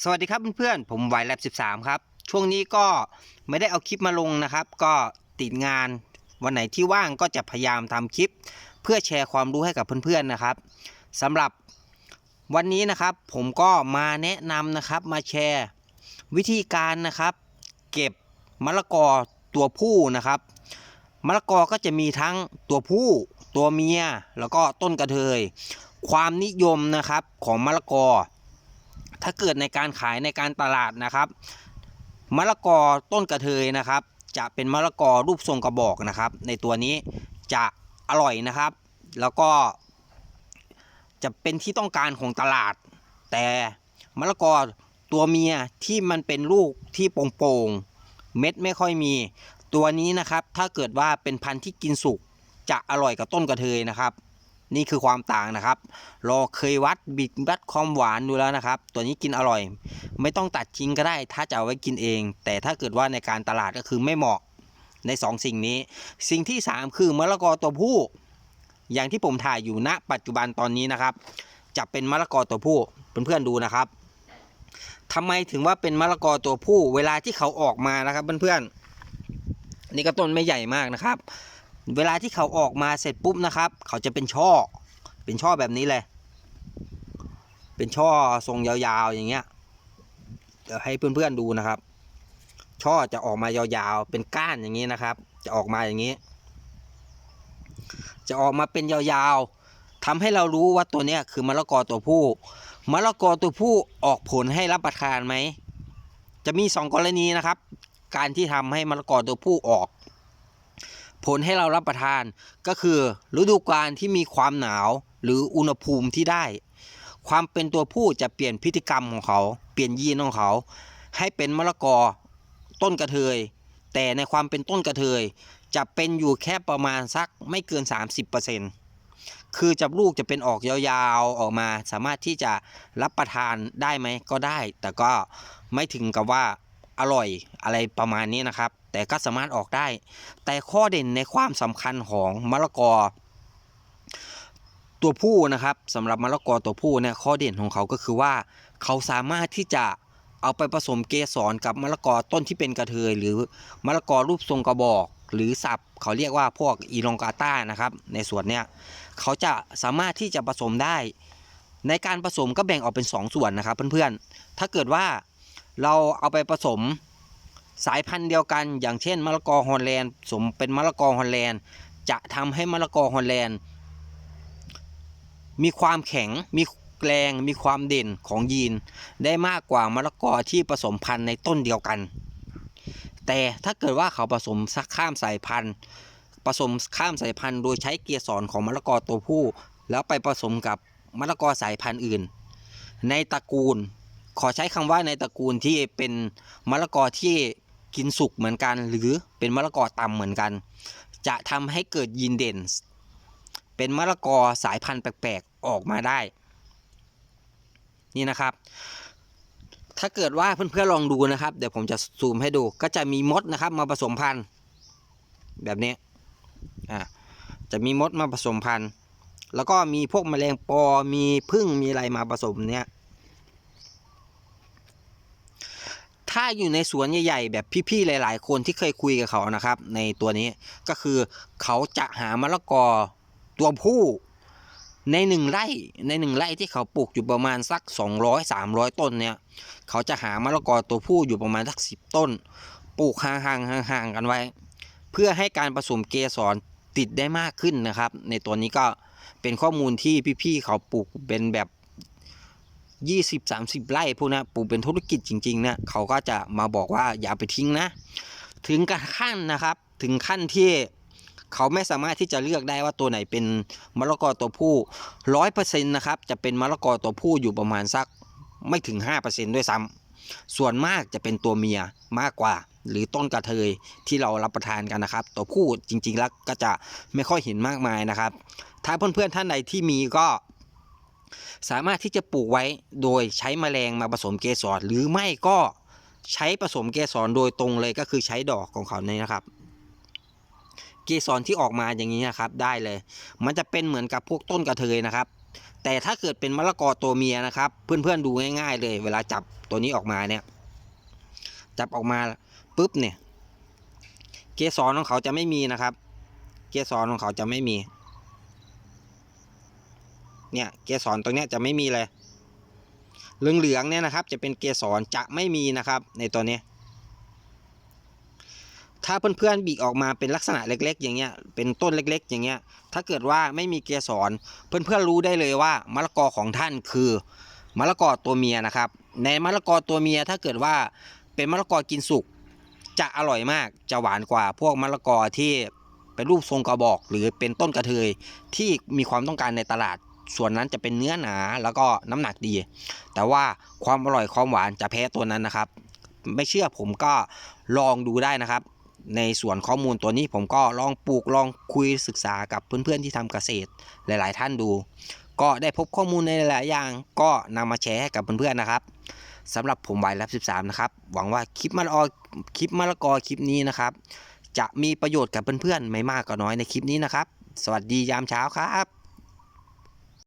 สวัสดีครับเพื่อนๆ ผมไวแลบ13 ครับ ช่วงนี้ก็ไม่ได้เอาคลิปมาลงนะครับ ก็ติดงานวันไหนที่ว่างก็จะพยายามทำคลิป เพื่อแชร์ความรู้ให้กับเพื่อนๆนะครับสำหรับวันนี้นะครับผมก็มาแนะนำนะครับมาแชร์ วิธีการนะครับ เก็บมะละกอตัวผู้นะครับมะละกอก็จะมีทั้งตัวผู้ ตัวเมีย แล้วก็ต้นกระเทย ความนิยมนะครับของมะละกอ ถ้าเกิดในการขายในการตลาดนะครับมะละกอต้นกระเทยนะครับ จะเป็นมะละกอรูปทรงกระบอกนะครับ ในตัวนี้จะอร่อยนะครับ แล้วก็ จะเป็นที่ต้องการของตลาด แต่มะละกอตัวเมียที่มันเป็นลูกที่โป่งๆเม็ดไม่ค่อยมี ตัวนี้นะครับ ถ้าเกิดว่าเป็นพันธุ์ที่กินสุกจะอร่อยกับต้นกระเทยนะครับ นี่คือความต่างนะครับเราเคยวัดบิดวัดความหวานดูแล้วนะครับ ตัวนี้กินอร่อย ไม่ต้องตัดทิ้งก็ได้ ถ้าจะเอาไว้กินเอง แต่ถ้าเกิดว่าในการตลาดก็คือไม่เหมาะในสองสิ่งนี้ สิ่งที่สามคือมะละกอตัวผู้ อย่างที่ผมถ่ายอยู่ณปัจจุบันตอนนี้นะครับ จะเป็นมะละกอตัวผู้เพื่อนๆดูนะครับทำไมถึงว่าเป็นมะละกอตัวผู้ เวลาที่เขาออกมานะครับเพื่อนๆนี่ก็ต้นไม่ใหญ่มากนะครับ เวลาที่เขาออกมาเสร็จปุ๊บนะครับ เขาจะเป็นช่อ เป็นช่อแบบนี้เลย เป็นช่อทรงยาวๆอย่างเงี้ยเดี๋ยวให้เพื่อนๆดูนะครับ ช่อจะออกมายาวๆ เป็นก้านอย่างนี้นะครับ จะออกมาอย่างนี้ จะออกมาเป็นยาวๆทำให้เรารู้ว่าตัวเนี้ยคือมะละกอตัวผู้ มะละกอตัวผู้ออกผลให้รับประทานไหม จะมีสองกรณีนะครับ การที่ทำให้มะละกอตัวผู้ออก ผลให้เรารับประทานก็คือ ฤดูกาลที่มีความหนาวหรืออุณหภูมิที่ได้ ความเป็นตัวผู้จะเปลี่ยนพฤติกรรมของเขา เปลี่ยนยีนของเขา ให้เป็นมะละกอต้นกระเทย แต่ในความเป็นต้นกระเทย จะเป็นอยู่แค่ประมาณสักไม่เกิน 30%คือจับลูกจะเป็นออกยาวๆออกมา สามารถที่จะรับประทานได้ไหมก็ได้ แต่ก็ไม่ถึงกับว่า อร่อยอะไรประมาณนี้นะครับ แต่ก็สามารถออกได้ แต่ข้อเด่นในความสำคัญของมะละกอ ตัวผู้นะครับสำหรับมะละกอตัวผู้เนี่ยข้อเด่นของเขาก็คือว่า เขาสามารถที่จะเอาไปผสมเกสรกับมะละกอต้นที่เป็นกระเทย หรือมะละกอรูปทรงกระบอก หรือสับเขาเรียกว่าพวกอีลองกาต้านะครับในส่วนเนี้ยเขาจะสามารถที่จะผสมได้ ในการผสมก็แบ่งออกเป็น 2 ส่วนนะครับเพื่อนๆถ้าเกิดว่า เราเอาไปผสมสายพันธุ์เดียวกัน อย่างเช่นมะละกอฮอลแลนด์ผสมเป็นมะละกอฮอลแลนด์ จะทำให้มะละกอฮอลแลนด์ มีความแข็งมีแรงมีความเด่นของยีน ได้มากกว่ามะละกอที่ผสมพันธุ์ในต้นเดียวกัน แต่ถ้าเกิดว่าเขาผสมสักข้ามสายพันธุ์ผสมข้ามสายพันธุ์ โดยใช้เกสรของมะละกอตัวผู้ แล้วไปผสมกับมะละกอสายพันธุ์อื่น ในตระกูล ขอใช้คำว่าในตระกูลที่เป็นมะละกอที่กินสุกเหมือนกัน หรือเป็นมะละกอต่ำเหมือนกัน จะทำให้เกิดยีนเด่น เป็นมะละกอสายพันธุ์แปลกๆออกมาได้ นี่นะครับ ถ้าเกิดว่าเพื่อนๆลองดูนะครับ เดี๋ยวผมจะซูมให้ดู ก็จะมีมดนะครับมาผสมพันธุ์ แบบนี้อ่าจะมีมดมาผสมพันธุ์ แล้วก็มีพวกแมลงปอมีพึ่งมีอะไรมาผสมเนี่ย ถ้าอยู่ในสวนใหญ่ๆแบบพี่ๆหลาย ๆ คนที่เคยคุยกับเขานะครับ ในตัวนี้ก็คือเขาจะหามะละกอตัวผู้ในหนึ่งไร่ในหนึ่งไร่ที่เขาปลูกอยู่ประมาณสัก 200 300 ต้นเนี่ย เขาจะหามะละกอตัวผู้อยู่ประมาณสักสิต้น ปลูกห่างๆห่างๆกันไว้ เพื่อให้การผสมเกสรติดได้มากขึ้นนะครับ ในตัวนี้ก็เป็นข้อมูลที่พี่ๆเขาปลูกเป็นแบบ 20-30 ไร่พวกนี้ปลูกเป็นธุรกิจจริงๆนี่เขาก็จะมาบอกว่าอย่าไปทิ้งนะ ถึงกรขั้นนะครับถึงขั้นที่เขาไม่สามารถที่จะเลือกได้ว่าตัวไหนเป็นมะละกอตัวผู้ร้อยเปอร์เซ็นต์นะครับจะเป็นมะละกอตัวผู้อยู่ประมาณสักไม่ถึง5%ด้วยซ้ำส่วนมากจะเป็นตัวเมียมากกว่า หรือต้นกระเทยที่เรารับประทานกันนะครับ ตัวผู้จริงๆแล้วก็จะไม่ค่อยเห็นมากมายนะครับ ถ้าเพื่อนๆท่านใดที่มีก็ สามารถที่จะปลูกไว้โดยใช้แมลงมาผสมเกสรหรือไม่ก็ใช้ผสมเกสรโดยตรงเลยก็คือใช้ดอกของเขาเนี่ยนะครับ เกสรที่ออกมาอย่างนี้นะครับได้เลย มันจะเป็นเหมือนกับพวกต้นกระเทยนะครับ แต่ถ้าเกิดเป็นมะละกอตัวเมียนะครับ เพื่อนๆดูง่ายๆเลย เวลาจับตัวนี้ออกมาเนี่ยจับออกมาปุ๊บเนี่ย เกสรของเขาจะไม่มีนะครับ เกสรของเขาจะไม่มี เนี่ยเกสรตรงเนี้ยจะไม่มีเลยเหลืองๆเนี่ยนะครับ จะเป็นเกสรจะไม่มีนะครับ ในตัวนี้ ถ้าเพื่อนๆบีกออกมาเป็นลักษณะเล็ก ๆ อย่างเงี้ยเป็นต้นเล็ก ๆ อย่างเงี้ยถ้าเกิดว่าไม่มีเกสรเพื่อนๆรู้ได้เลยว่ามะละกอของท่านคือมะละกอตัวเมียนะครับ ในมะละกอตัวเมียถ้าเกิดว่าเป็นมะละกอกินสุกจะอร่อยมากจะหวานกว่าพวกมะละกอที่เป็นรูปทรงกระบอก หรือเป็นต้นกระเทยที่มีความต้องการในตลาด ส่วนนั้นจะเป็นเนื้อหนาแล้วก็น้ำหนักดี แต่ว่าความอร่อยความหวานจะแพ้ตัวนั้นนะครับ ไม่เชื่อผมก็ลองดูได้นะครับ ในส่วนข้อมูลตัวนี้ผมก็ลองปลูกลองคุยศึกษากับเพื่อนๆที่ทำเกษตรหลาย ๆ ท่านดู ก็ได้พบข้อมูลในหลายๆอย่าง ก็นำมาแชร์ให้กับเพื่อนๆนะครับสำหรับผมวายรับ13 นะครับ หวังว่าคลิปมะละกอคลิปมะละกอคลิปนี้นะครับ จะมีประโยชน์กับเพื่อนๆไม่มากก็น้อยในคลิปนี้นะครับ สวัสดียามเช้าครับ